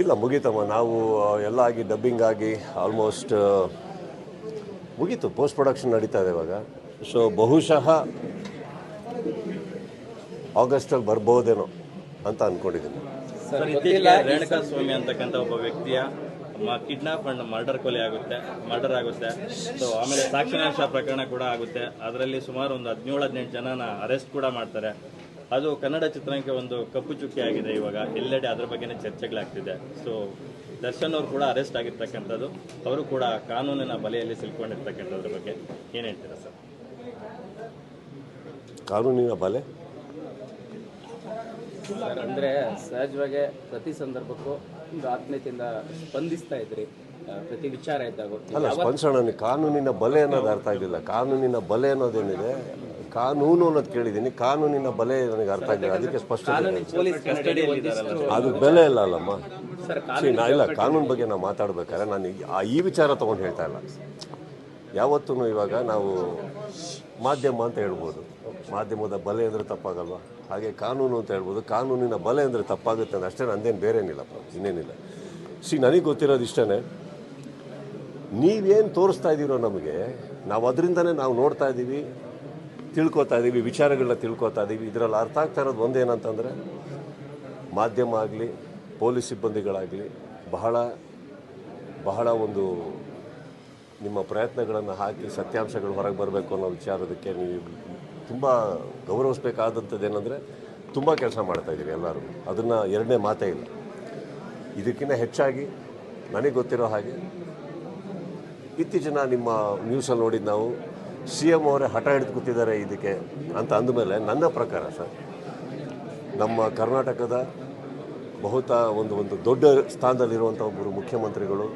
ಇಲ್ಲ ಮುಗೀತಮ್ಮ. ನಾವು ಎಲ್ಲ ಆಗಿ ಡಬ್ಬಿಂಗ್ ಆಗಿ ಆಲ್ಮೋಸ್ಟ್ ಮುಗೀತು. ಪೋಸ್ಟ್ ಪ್ರೊಡಕ್ಷನ್ ನಡೀತಾ ಇದೆ ಇವಾಗ. ಸೊ ಬಹುಶಃ ಆಗಸ್ಟಲ್ಲಿ ಬರ್ಬೋದೇನೋ ಅಂತ ಅಂದ್ಕೊಂಡಿದ್ದೀನಿ ಸರ್ ಇತ್ತೀಚೆಗೆ ರೇಣುಕಾ ಸ್ವಾಮಿ ಅಂತಕ್ಕಂಥ ಒಬ್ಬ ವ್ಯಕ್ತಿಯ ಕಿಡ್ನಾಪ್ ಅಂಡ್ ಮರ್ಡರ್ ಕೊಲೆ ಆಗುತ್ತೆ ಮರ್ಡರ್ ಆಗುತ್ತೆ. ಸೊ ಆಮೇಲೆ ಸಾಕ್ಷಿನಾಶ ಪ್ರಕರಣ ಕೂಡ ಆಗುತ್ತೆ. ಅದರಲ್ಲಿ ಸುಮಾರು ಒಂದು ಹದಿನೇಳು ಹದಿನೆಂಟು ಜನನ ಅರೆಸ್ಟ್ ಕೂಡ ಮಾಡ್ತಾರೆ. ಅದು ಕನ್ನಡ ಚಿತ್ರರಂಗಕ್ಕೆ ಒಂದು ಕಪ್ಪು ಚುಕ್ಕಿ ಆಗಿದೆ ಇವಾಗ. ಎಲ್ಲೆಡೆ ಅದ್ರ ಬಗ್ಗೆನೇ ಚರ್ಚೆಗಳಾಗ್ತಿದೆ. ಸೊ ದರ್ಶನ್ ಅವರು ಕೂಡ ಅರೆಸ್ಟ್ ಆಗಿರ್ತಕ್ಕಂಥದ್ದು. ಅವರು ಕೂಡ ಕಾನೂನಿನ ಬಲೆಯಲ್ಲಿ ಸಿಲ್ಕೊಂಡಿರ್ತಕ್ಕಂಥದ್ರ ಬಗ್ಗೆ ಏನು ಹೇಳ್ತೀರಾ ಸರ್? ಕಾನೂನಿನ ಬಲೆ? ಅಂದರೆ ಸಹಜವಾಗಿ ಪ್ರತಿ ಸಂದರ್ಭಕ್ಕೂ ಒಂದು ಆತ್ಮೀಯತೆಯಿಂದ ಸ್ಪಂದಿಸ್ತಾ ಇದ್ರಿ. ಪ್ರತಿ ವಿಚಾರ ಇದ್ದಾಗ. ಅಲ್ಲ ಸ್ಪಂದಿಸೋಣ ಕಾನೂನಿನ ಬಲೆ ಅನ್ನೋದು ಅರ್ಥ ಆಗಿಲ್ಲ. ಕಾನೂನಿನ ಬಲೆ ಅನ್ನೋದೇನಿದೆ? ಕಾನೂನು ಅನ್ನೋದು ಕೇಳಿದ್ದೀನಿ. ಕಾನೂನಿನ ಬಲೆ ನನಗೆ ಅರ್ಥ ಆಗಿಲ್ಲ. ಅದಕ್ಕೆ ಸ್ಪಷ್ಟನೆ ಅದು ಬೆಲೆ ಇಲ್ಲ ಅಲ್ಲಮ್ಮ. ಸರ್ ನಾ ಇಲ್ಲ ಕಾನೂನು ಬಗ್ಗೆ ನಾವು ಮಾತಾಡ್ಬೇಕಾದ್ರೆ ನಾನು ಆ ಈ ವಿಚಾರ ತೊಗೊಂಡು ಹೇಳ್ತಾ ಇಲ್ಲ. ಯಾವತ್ತೂ ಇವಾಗ ನಾವು ಮಾಧ್ಯಮ ಅಂತ ಹೇಳ್ಬೋದು. ಮಾಧ್ಯಮದ ಬಲೆ ಅಂದರೆ ತಪ್ಪಾಗಲ್ವ? ಹಾಗೆ ಕಾನೂನು ಅಂತ ಹೇಳ್ಬೋದು. ಕಾನೂನಿನ ಬಲೆ ಅಂದರೆ ತಪ್ಪಾಗುತ್ತೆ ಅಂತ ಅಷ್ಟೇ ನಂದೇನು ಬೇರೇನಿಲ್ಲಪ್ಪ. ಇನ್ನೇನಿಲ್ಲ. ಸಿ ನನಗೆ ಗೊತ್ತಿರೋದು ಇಷ್ಟೇ ನೀವೇನು ತೋರಿಸ್ತಾ ಇದ್ದೀರೋ ನಮಗೆ ನಾವು ಅದರಿಂದನೇ ನಾವು ನೋಡ್ತಾ ಇದ್ದೀವಿ ತಿಳ್ಕೊತಾ ಇದ್ದೀವಿ ವಿಚಾರಗಳನ್ನ ತಿಳ್ಕೊತಾ ಇದ್ದೀವಿ ಇದರಲ್ಲಿ ಅರ್ಥ ಆಗ್ತಾ ಇರೋದು ಒಂದೇನಂತಂದರೆ, ಮಾಧ್ಯಮ ಆಗಲಿ, ಪೊಲೀಸ್ ಸಿಬ್ಬಂದಿಗಳಾಗಲಿ, ಬಹಳ ಬಹಳ ಒಂದು ನಿಮ್ಮ ಪ್ರಯತ್ನಗಳನ್ನು ಹಾಕಿ ಸತ್ಯಾಂಶಗಳು ಹೊರಗೆ ಬರಬೇಕು ಅನ್ನೋ ವಿಚಾರದಕ್ಕೆ ನೀವು ತುಂಬ ಗೌರವಿಸ್ಬೇಕಾದಂಥದ್ದು ಏನಂದರೆ ತುಂಬ ಕೆಲಸ ಮಾಡ್ತಾ ಇದ್ದೀವಿ ಎಲ್ಲರೂ. ಅದನ್ನು ಎರಡನೇ ಮಾತೇ ಇಲ್ಲ. ಇದಕ್ಕಿಂತ ಹೆಚ್ಚಾಗಿ ನನಗೆ ಗೊತ್ತಿರೋ ಹಾಗೆ ಇತ್ತೀಚಿನ ನಿಮ್ಮ ನ್ಯೂಸಲ್ಲಿ ನೋಡಿದ್ದು ನಾವು ಸಿ ಎಂ ಅವರೇ ಹಠ ಹಿಡಿದು ಕೂತಿದ್ದಾರೆ ಇದಕ್ಕೆ ಅಂತ ಅಂದಮೇಲೆ ನನ್ನ ಪ್ರಕಾರ ಸರ್, ನಮ್ಮ ಕರ್ನಾಟಕದ ಬಹುತ ಒಂದು ಒಂದು ದೊಡ್ಡ ಸ್ಥಾನದಲ್ಲಿರುವಂಥ ಒಬ್ಬರು ಮುಖ್ಯಮಂತ್ರಿಗಳು,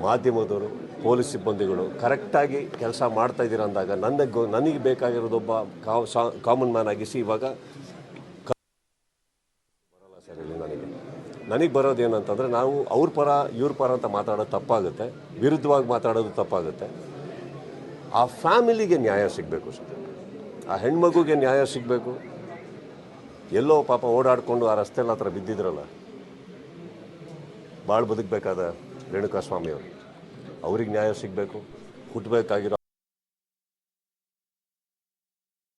ಮಾಧ್ಯಮದವರು, ಪೊಲೀಸ್ ಸಿಬ್ಬಂದಿಗಳು ಕರೆಕ್ಟಾಗಿ ಕೆಲಸ ಮಾಡ್ತಾ ಇದ್ದೀರ ಅಂದಾಗ ನನ್ನ ಗೊ- ನನಗೆ ಬೇಕಾಗಿರೋದೊಬ್ಬ ಕಾಮನ್ ಮ್ಯಾನ್ ಆಗಿಸಿ ಇವಾಗ ಬರಲ್ಲ ಸರ್ ಇಲ್ಲಿ ನನಗೆ. ನನಗೆ ಬರೋದು ಏನಂತಂದರೆ ನಾವು ಅವ್ರ ಪರ, ಇವ್ರ ಪರ ಅಂತ ಮಾತಾಡೋದು ತಪ್ಪಾಗುತ್ತೆ, ವಿರುದ್ಧವಾಗಿ ಮಾತಾಡೋದು ತಪ್ಪಾಗುತ್ತೆ. ಆ ಫ್ಯಾಮಿಲಿಗೆ ನ್ಯಾಯ ಸಿಗಬೇಕು ಸರ್. ಆ ಹೆಣ್ಮಗುಗೆ ನ್ಯಾಯ ಸಿಗಬೇಕು. ಎಲ್ಲೋ ಪಾಪ ಓಡಾಡಿಕೊಂಡು ಆ ರಸ್ತೆಲ್ಲ ಹತ್ರ ಬಿದ್ದಿದ್ರಲ್ಲ. ಭಾಳ ಬದುಕಬೇಕಾದ ರೇಣುಕಾಸ್ವಾಮಿಯವರು. ಅವ್ರಿಗೆ ನ್ಯಾಯ ಸಿಗಬೇಕು. ಹುಟ್ಟಬೇಕಾಗಿರೋ